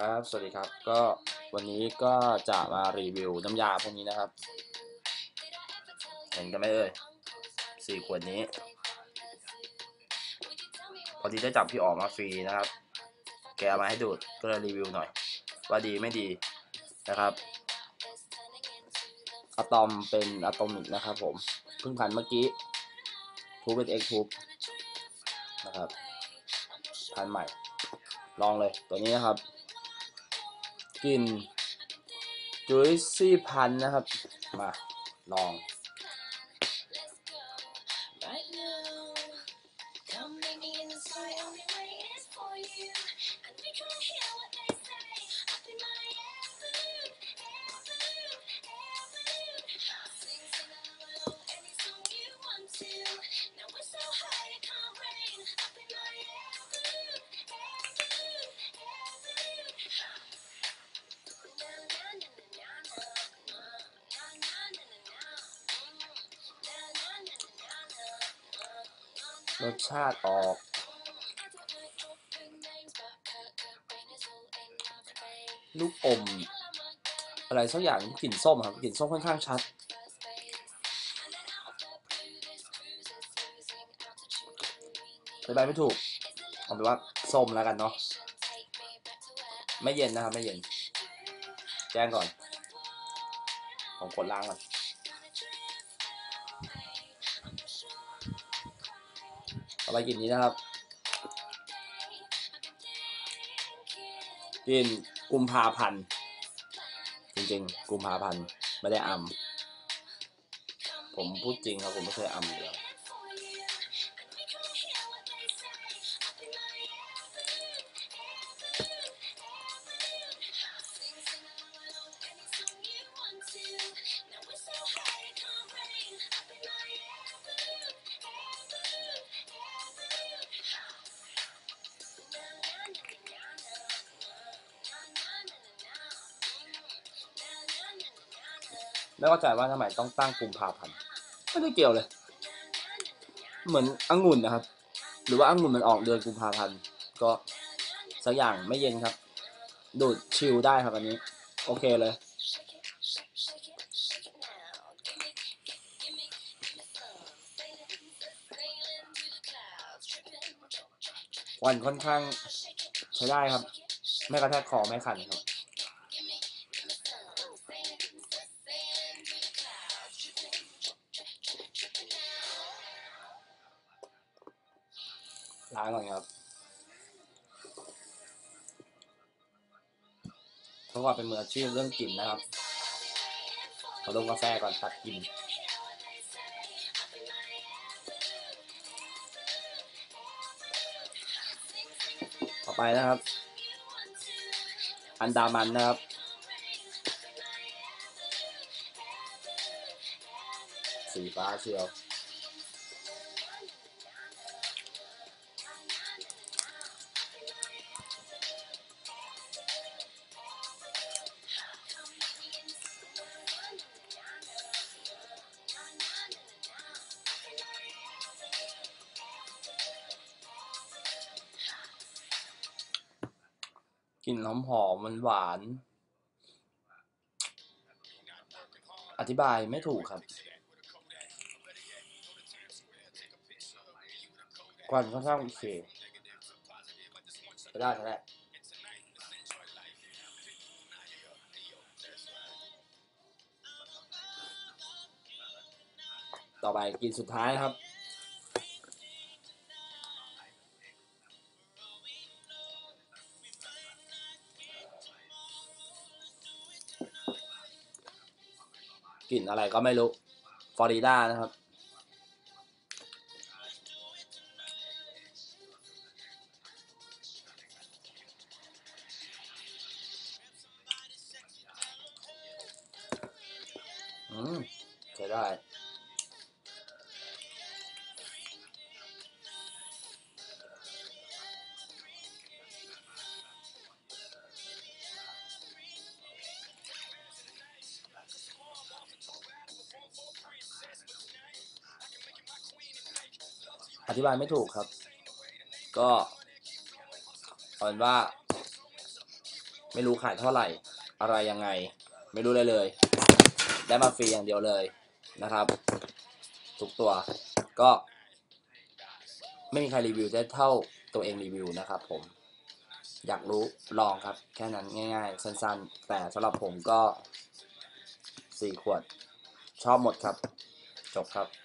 ครับ สวัสดีครับ ก็วันนี้ก็จะมารีวิวน้ำยาพวกนี้นะครับ เห็นกันไหมเอ่ยสี่ขวดนี้ พอดีได้จับพี่ออกมาฟรีนะครับ แกเอามาให้ดูด ก็เลยรีวิวหน่อย ว่าดีไม่ดีนะครับ อะตอมเป็นอะตอมิกนะครับผม เพิ่งพันเมื่อกี้ทูเป็น X ทูบนะครับ พันใหม่ลองเลยตัวนี้นะครับ กลิ่นจุยซี่พันนะครับ มาลอง รสชาติออก ลูกอม อะไรสักอย่างกลิ่นส้มครับกลิ่นส้มค่อนข้างชัด อธิบายไม่ถูกเอาเป็นว่าส้มแล้วกันเนาะไม่เย็นนะครับ ไม่เย็น แจ้งก่อน ผมกดล้างก่อน ต่อไปกลิ่นนี้นะครับ กินกุมภาพันธ์จริงๆ กุมภาพันธ์ไม่ได้อำผมพูดจริงครับ ผมไม่เคยอำเลย ไม่เข้าใจว่าทำไมต้องตั้งกุมภาพันธ์ไม่ได้เกี่ยวเลย เหมือนองุ่นนะครับ หรือว่าองุ่นมันออกเดือนกุมภาพันธ์ก็สักอย่างไม่เย็นครับ ดูดชิลได้ครับอันนี้ โอเคเลยวันค่อนข้างใช้ได้ครับ ไม่กระแทกคอไม่ขันครับ ล้างก่อนครับเพราะว่าเป็นมืออาชีพเรื่องกลิ่นนะครับขอดมกาแฟก่อนตัดกลิ่นต่อไปนะครับ อันดามันนะครับสีฟ้าเชียว กลิ่นหอมหอมมันหวาน อธิบายไม่ถูกครับ ควันค่อนข้างโอเคใช้ได้ใช้ได้ต่อไปกลินสุดท้ายครับ กลิ่นอะไรก็ไม่รู้ ฟลอริดานะครับ อืมใช้ได้ อธิบายไม่ถูกครับ ก็เอาเป็นว่า ไม่รู้ขายเท่าไหร่ อะไรยังไง ไม่รู้เลยเลย ได้มาฟรีอย่างเดียวเลยนะครับทุกตัวก็ไม่มีใครรีวิวได้เท่าตัวเองรีวิวนะครับผม อยากรู้ลองครับ แค่นั้นง่าย ๆ สั้นๆ แต่สำหรับผมก็สี่ขวด ชอบหมดครับ จบครับ